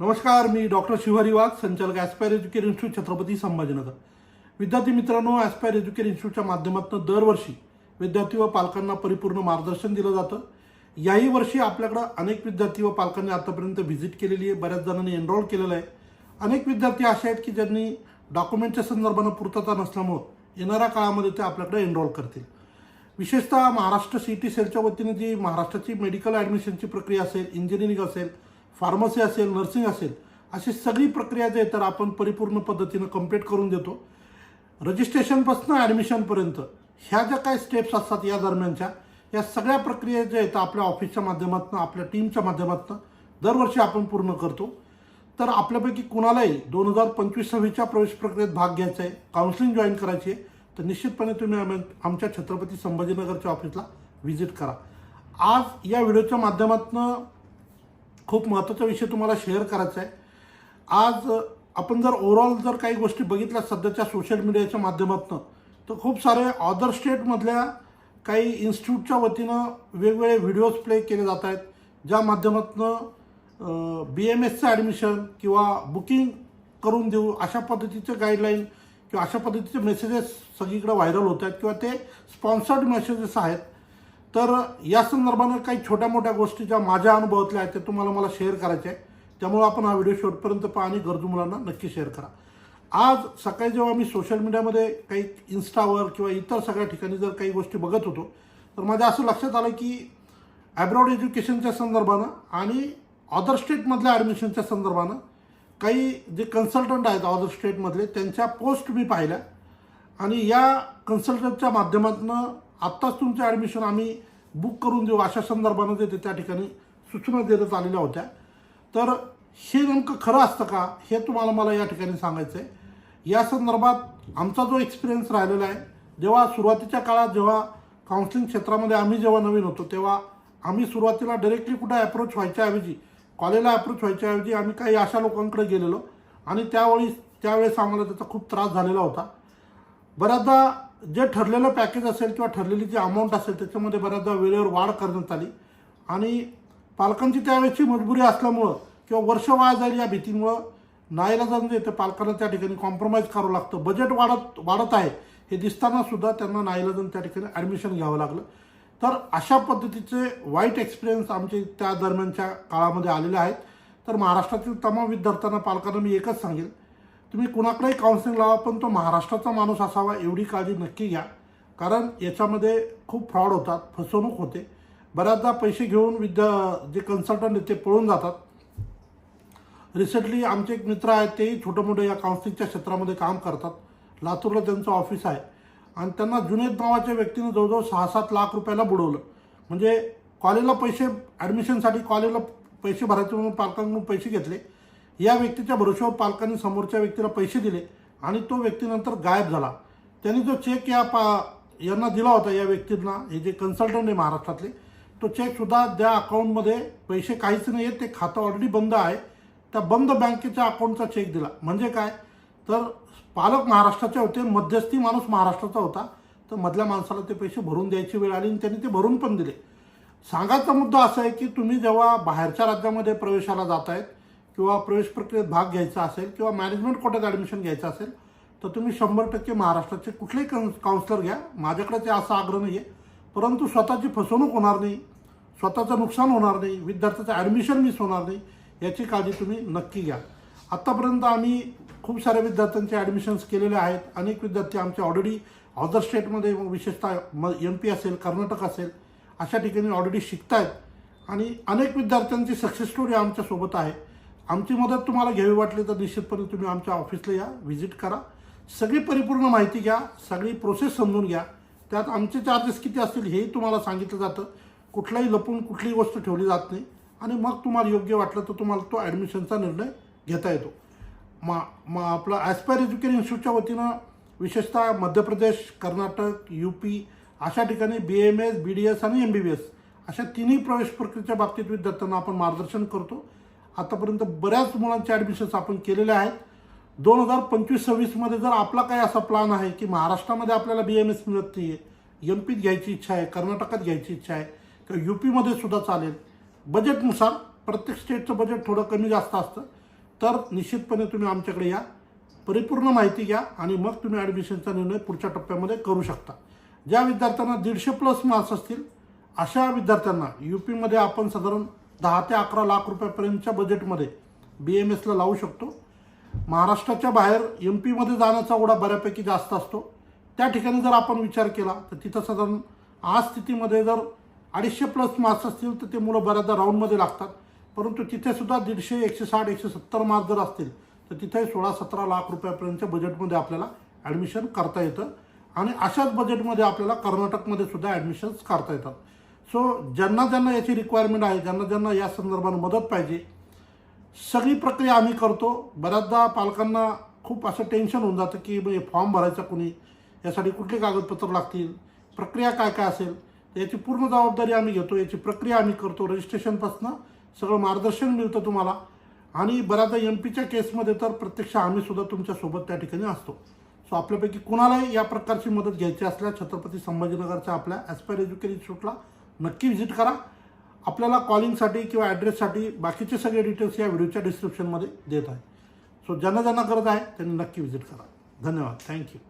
नमस्कार मी डॉक्टर शिवहरी वाघ संचालक Aspire Education Institute Chhatrapati Sambhajinagar. विद्यार्थी मित्रांनो ॲस्पायर एज्युकेशन इन्स्टिट्यूटच्या माध्यमातून दरवर्षी विद्यार्थी व पालकांना परिपूर्ण मार्गदर्शन दिलं जातं. याही वर्षी आपल्याकडं अनेक विद्यार्थी व पालकांनी आतापर्यंत व्हिजिट केलेली आहे. बऱ्याच जणांनी एनरोल केलेलं आहे. अनेक विद्यार्थी असे आहेत की ज्यांनी डॉक्युमेंटच्या संदर्भानं पूर्तता नसल्यामुळं येणाऱ्या काळामध्ये ते आपल्याकडे एनरोल करतील. विशेषतः महाराष्ट्र सी टी सेलच्या वतीने जी महाराष्ट्राची मेडिकल ॲडमिशनची प्रक्रिया असेल इंजिनिअरिंग असेल फार्मसी असेल नर्सिंग असेल अशी सगळी प्रक्रिया जे आहे तर आपण परिपूर्ण पद्धतीनं कंप्लीट करून देतो. रजिस्ट्रेशनपासून ॲडमिशनपर्यंत ह्या ज्या काही स्टेप्स असतात या दरम्यानच्या या सगळ्या प्रक्रिया ज्या आहेत आपल्या ऑफिसच्या माध्यमातून आपल्या टीमच्या माध्यमातून दरवर्षी आपण पूर्ण करतो. तर आपल्यापैकी कुणालाही दोन हजार पंचवीस सव्वीसच्या प्रवेश प्रक्रियेत भाग घ्यायचा आहे काउन्सिलिंग जॉईन करायची आहे तर निश्चितपणे तुम्ही आम- आमच्या छत्रपती संभाजीनगरच्या ऑफिसला व्हिजिट करा. आज या व्हिडिओच्या माध्यमातून खूप महत्त्वाचा विषय तुम्हाला शेअर करायचा आहे आज आपण जर ओव्हरऑल जर काही गोष्टी बघितल्या सध्याच्या सोशल मीडियाच्या माध्यमातून तर खूप सारे अदर स्टेटमधल्या काही इन्स्टिट्यूटच्या वतीनं वेगवेगळे व्हिडिओज प्ले केले जात आहेत ज्या माध्यमातून बी एम एसचं ॲडमिशन किंवा बुकिंग करून देऊ अशा पद्धतीचे गाईडलाईन किंवा अशा पद्धतीचे मेसेजेस सगळीकडे व्हायरल होत आहेत किंवा ते स्पॉन्सर्ड मेसेजेस आहेत. तर या संदर्भानं काही छोट्या मोठ्या गोष्टी ज्या माझ्या अनुभवातल्या आहेत ते तुम्हाला मला शेअर करायच्या आहे त्यामुळे आपण हा व्हिडिओ शेवटपर्यंत पहा आणि गरजू मुलांना नक्की शेअर करा. आज सकाळी जेव्हा मी सोशल मीडियामध्ये काही इन्स्टावर किंवा इतर सगळ्या ठिकाणी जर काही गोष्टी बघत होतो तर माझ्या असं लक्षात आलं की ॲब्रॉड एज्युकेशनच्या संदर्भानं आणि अदर स्टेटमधल्या ॲडमिशनच्या संदर्भानं काही जे कन्सल्टंट आहेत अदर स्टेटमधले त्यांच्या पोस्ट मी पाहिल्या. आणि या कन्सल्टंटच्या माध्यमातून आत्ताच तुमचं ॲडमिशन आम्ही बुक करून देऊ अशा संदर्भानं ते त्या ठिकाणी सूचना देण्यात आलेल्या होत्या. तर हे नेमकं खरं असतं का? हे तुम्हाला मला या ठिकाणी सांगायचं आहे या संदर्भात आमचा जो एक्सपिरियन्स राहिलेला आहे जेव्हा सुरुवातीच्या काळात जेव्हा काउन्सिलिंग क्षेत्रामध्ये आम्ही जेव्हा नवीन होतो तेव्हा आम्ही सुरुवातीला डायरेक्टली कुठं ॲप्रोच व्हायच्याऐवजी कॉलेजला अप्रोच व्हायच्याऐवजी आम्ही काही अशा लोकांकडे गेलेलो. आणि त्यावेळी त्यावेळेस आम्हाला त्याचा खूप त्रास झालेला होता. बऱ्याचदा जे ठरलेलं पॅकेज असेल किंवा ठरलेली जी अमाऊंट असेल त्याच्यामध्ये बऱ्याचदा वेळेवर वाढ करण्यात आली. आणि पालकांची त्यावेळेची मजबुरी असल्यामुळं किंवा वर्ष वाया जाईल या भीतीमुळं नाईलाजानं जे ते पालकांना त्या ठिकाणी कॉम्प्रोमाइज करावं लागतं. बजेट वाढत वाढत आहे हे दिसताना सुद्धा त्यांना नाईलाजानं त्या ठिकाणी ॲडमिशन घ्यावं लागलं. तर अशा पद्धतीचे वाईट एक्सपिरियन्स आमचे त्या दरम्यानच्या काळामध्ये आलेले आहेत. तर महाराष्ट्रातील तमाम विद्यार्थ्यांना पालकांना मी एकच सांगेल तुम्ही कुणाकडेही काउन्सिलिंग लावा पण तो महाराष्ट्राचा माणूस असावा एवढी काळजी नक्की घ्या. कारण याच्यामध्ये खूप फ्रॉड होतात फसवणूक होते. बऱ्याचदा पैसे घेऊन विद्या जे कन्सल्टंट आहेत ते पळून जातात. रिसेंटली आमचे एक मित्र आहेत तेही छोटं मोठे या काउन्सिलिंगच्या क्षेत्रामध्ये काम करतात. लातूरला त्यांचं ऑफिस आहे. आणि त्यांना जुनेद नावाच्या व्यक्तीनं जवळजवळ सहा सात लाख रुपयाला बुडवलं. म्हणजे कॉलेजला पैसे ॲडमिशनसाठी कॉलेजला पैसे भरायचे म्हणून पालकांकडून पैसे घेतले. या व्यक्तीच्या भरोश्यावर पालकांनी समोरच्या व्यक्तीला पैसे दिले आणि तो व्यक्तीनंतर गायब झाला. त्यांनी जो चेक या पा यांना दिला होता या व्यक्तींना हे जे कन्सल्टंट आहे महाराष्ट्रातले तो चेकसुद्धा त्या अकाउंटमध्ये पैसे काहीच नाही आहेत ते खातं ऑलरेडी बंद आहे. त्या बंद बँकेच्या अकाउंटचा चेक दिला. म्हणजे काय? तर पालक महाराष्ट्राचे होते मध्यस्थी माणूस महाराष्ट्राचा होता. तर मधल्या माणसाला ते पैसे भरून द्यायची वेळ आली आणि त्यांनी ते भरून पण दिले. सांगायचा मुद्दा असा आहे की तुम्ही जेव्हा बाहेरच्या राज्यामध्ये प्रवेशाला जात आहेत किंवा प्रवेश प्रक्रियेत भाग घ्यायचा असेल किंवा मॅनेजमेंट कोट्यात ॲडमिशन घ्यायचं असेल तर तुम्ही शंभर टक्के महाराष्ट्राचे कुठलेही कन काउन्सलर घ्या. माझ्याकडे ते असा आग्रह नाही आहे परंतु स्वतःची फसवणूक होणार नाही स्वतःचं नुकसान होणार नाही विद्यार्थ्याचं ॲडमिशन मिस होणार नाही याची काळजी तुम्ही नक्की घ्या. आत्तापर्यंत आम्ही खूप साऱ्या विद्यार्थ्यांचे ॲडमिशन्स केलेले आहेत. अनेक विद्यार्थी आमचे ऑलरेडी अदर स्टेटमध्ये विशेषतः म एम पी असेल कर्नाटक असेल अशा ठिकाणी ऑलरेडी शिकत आहेत आणि अनेक विद्यार्थ्यांची सक्सेस स्टोरी आमच्यासोबत आहे. आमची मदत तुम्हाला घ्यावी वाटली तर निश्चितपणे तुम्ही आमच्या ऑफिसला या व्हिजिट करा. सगळी परिपूर्ण माहिती घ्या सगळी प्रोसेस समजून घ्या. त्यात आमचे चार्जेस किती असतील हेही तुम्हाला सांगितलं जातं. कुठलाही लपून कुठलीही गोष्ट ठेवली जात नाही. आणि मग तुम्हाला योग्य वाटलं तर तुम्हाला तो ॲडमिशनचा निर्णय घेता येतो. मा मग आपलं ॲस्पायर एज्युकेशन इन्स्टिट्यूटच्या वतीनं विशेषतः मध्य प्रदेश कर्नाटक यू पी अशा ठिकाणी B M S B D S आणि एम बी बी एस अशा तिन्ही प्रवेश प्रक्रियेच्या बाबतीत विद्यार्थ्यांना आपण मार्गदर्शन करतो. आतापर्यंत बऱ्याच मुलांचे ॲडमिशन्स आपण केलेल्या आहेत. दोन हजार पंचवीस सव्वीसमध्ये जर आपला काही असा प्लान आहे की महाराष्ट्रामध्ये आपल्याला बी एम एस मिळत नाही आहे एम पीत घ्यायची इच्छा आहे कर्नाटकात घ्यायची इच्छा आहे किंवा यू पीमध्ये सुद्धा चालेल बजेटनुसार प्रत्येक स्टेटचं बजेट थोडं कमी जास्त असतं. तर निश्चितपणे तुम्ही आमच्याकडे या परिपूर्ण माहिती घ्या आणि मग तुम्ही ॲडमिशनचा निर्णय पुढच्या टप्प्यामध्ये करू शकता. ज्या विद्यार्थ्यांना दीडशे प्लस मार्क्स असतील अशा विद्यार्थ्यांना यू पीमध्ये आपण साधारण दहा ते अकरा लाख रुपयापर्यंतच्या बजेटमध्ये बी एम एसला लावू शकतो. महाराष्ट्राच्या बाहेर एम पीमध्ये जाण्याचा ओढा बऱ्यापैकी जास्त असतो. त्या ठिकाणी जर आपण विचार केला तर तिथं साधारण आज स्थितीमध्ये जर अडीचशे प्लस मार्क्स असतील तर ते मुलं बऱ्याचदा राऊंडमध्ये लागतात. परंतु तिथेसुद्धा दीडशे एकशे साठ एकशे सत्तर मार्क्स जर असतील तर तिथे सोळा सतरा लाख रुपयापर्यंतच्या बजेटमध्ये आपल्याला ॲडमिशन करता येतं. आणि अशाच बजेटमध्ये आपल्याला कर्नाटकमध्ये सुद्धा ॲडमिशन्स करता येतात. सो ज्यांना ज्यांना याची रिक्वायरमेंट आहे ज्यांना ज्यांना या संदर्भात मदत पाहिजे सगळी प्रक्रिया आम्ही करतो. बऱ्याचदा पालकांना खूप असं टेन्शन होऊन जातं की म्हणजे फॉर्म भरायचा कुणी? यासाठी कुठली कागदपत्र लागतील? प्रक्रिया काय काय असेल? याची पूर्ण जबाबदारी आम्ही घेतो. याची प्रक्रिया आम्ही करतो. रजिस्ट्रेशनपासून सगळं मार्गदर्शन मिळतं तुम्हाला. आणि बऱ्याचदा एम पीच्या केसमध्ये तर प्रत्यक्ष आम्हीसुद्धा तुमच्यासोबत त्या ठिकाणी असतो. सो आपल्यापैकी कुणालाही या प्रकारची मदत घ्यायची असल्यास छत्रपती संभाजीनगरच्या आपल्या ॲस्पायर एज्युकेशन इन्स्टिट्यूटला नक्की व्हिजिट करा. आपल्याला कॉलिंगसाठी किंवा ॲड्रेससाठी बाकीचे सगळे डिटेल्स या व्हिडिओच्या डिस्क्रिप्शनमध्ये देत आहे. सो ज्यांना ज्यांना करत आहे त्यांनी नक्की व्हिजिट करा. धन्यवाद. थँक्यू.